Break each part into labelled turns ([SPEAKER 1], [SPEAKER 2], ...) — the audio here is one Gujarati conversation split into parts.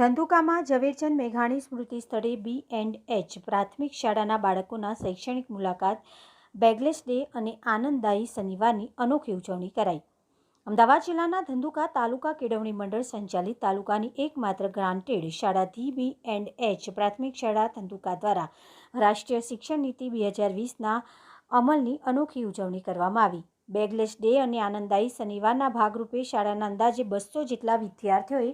[SPEAKER 1] ધંધુકામાં ઝવેરચંદ મેઘાણી સ્મૃતિ સ્થળે બી એન્ડ એચ પ્રાથમિક શાળાના બાળકોના શૈક્ષણિક મુલાકાત, બેગલેસ ડે અને આનંદદાયી શનિવારની અનોખી ઉજવણી કરાઈ. અમદાવાદ જિલ્લાના ધંધુકા તાલુકા કેળવણી મંડળ સંચાલિત તાલુકાની એકમાત્ર ગ્રાન્ટેડ શાળા ધી બી એન્ડ એચ પ્રાથમિક શાળા ધંધુકા દ્વારા રાષ્ટ્રીય શિક્ષણ નીતિ બે હજાર વીસના અમલની અનોખી ઉજવણી કરવામાં આવી. બેગલેસ ડે અને આનંદદાયી શનિવારના ભાગરૂપે શાળાના અંદાજે બસો જેટલા વિદ્યાર્થીઓએ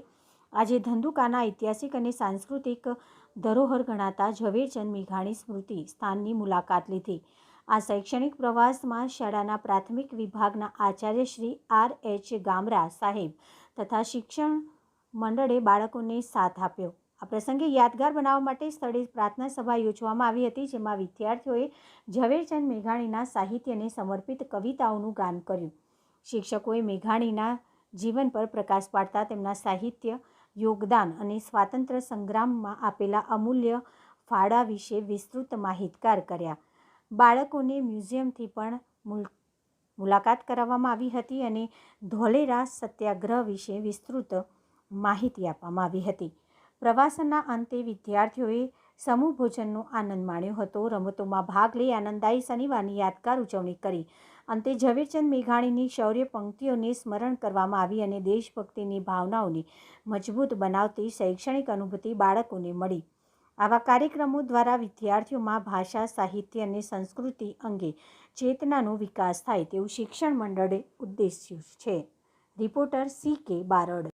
[SPEAKER 1] આજે ધંધુકાના ઐતિહાસિક અને સાંસ્કૃતિક ધરોહર ગણાતા ઝવેરચંદ મેઘાણી સ્મૃતિ સ્થાનની મુલાકાત લીધી. આ શૈક્ષણિક પ્રવાસમાં શાળાના પ્રાથમિક વિભાગના આચાર્ય શ્રી આર એચ ગામરા સાહેબ તથા શિક્ષણ મંડળે બાળકોને સાથ આપ્યો. આ પ્રસંગે યાદગાર બનાવવા માટે સ્થળે પ્રાર્થના સભા યોજવામાં આવી હતી, જેમાં વિદ્યાર્થીઓએ ઝવેરચંદ મેઘાણીના સાહિત્યને સમર્પિત કવિતાઓનું ગાન કર્યું. શિક્ષકોએ મેઘાણીના જીવન પર પ્રકાશ પાડતા તેમના સાહિત્ય યોગદાન અને સ્વાતંત્ર્ય સંગ્રામમાં આપેલા અમૂલ્ય ફાળા વિશે વિસ્તૃત માહિતગાર કર્યા. બાળકોને મ્યુઝિયમથી પણ મુલ, મુલાકાત કરાવવામાં આવી હતી અને ધોલેરા સત્યાગ્રહ વિશે વિસ્તૃત માહિતી આપવામાં આવી હતી. પ્રવાસનના અંતે વિદ્યાર્થીઓએ સમૂહ ભોજનનો આનંદ માણ્યો હતો. રમતોમાં ભાગ લઈ આનંદાઈ શનિવારની યાદગાર ઉજવણી કરી. અંતે ઝવેરચંદ મેઘાણીની શૌર્ય પંક્તિઓને સ્મરણ કરવામાં આવી અને દેશભક્તિની ભાવનાઓને મજબૂત બનાવતી શૈક્ષણિક અનુભૂતિ બાળકોને મળી. આવા કાર્યક્રમો દ્વારા વિદ્યાર્થીઓમાં ભાષા, સાહિત્ય અને સંસ્કૃતિ અંગે ચેતનાનો વિકાસ થાય તેવું શિક્ષણ મંડળે ઉદ્દેશ્યું છે. રિપોર્ટર સી કે બારડ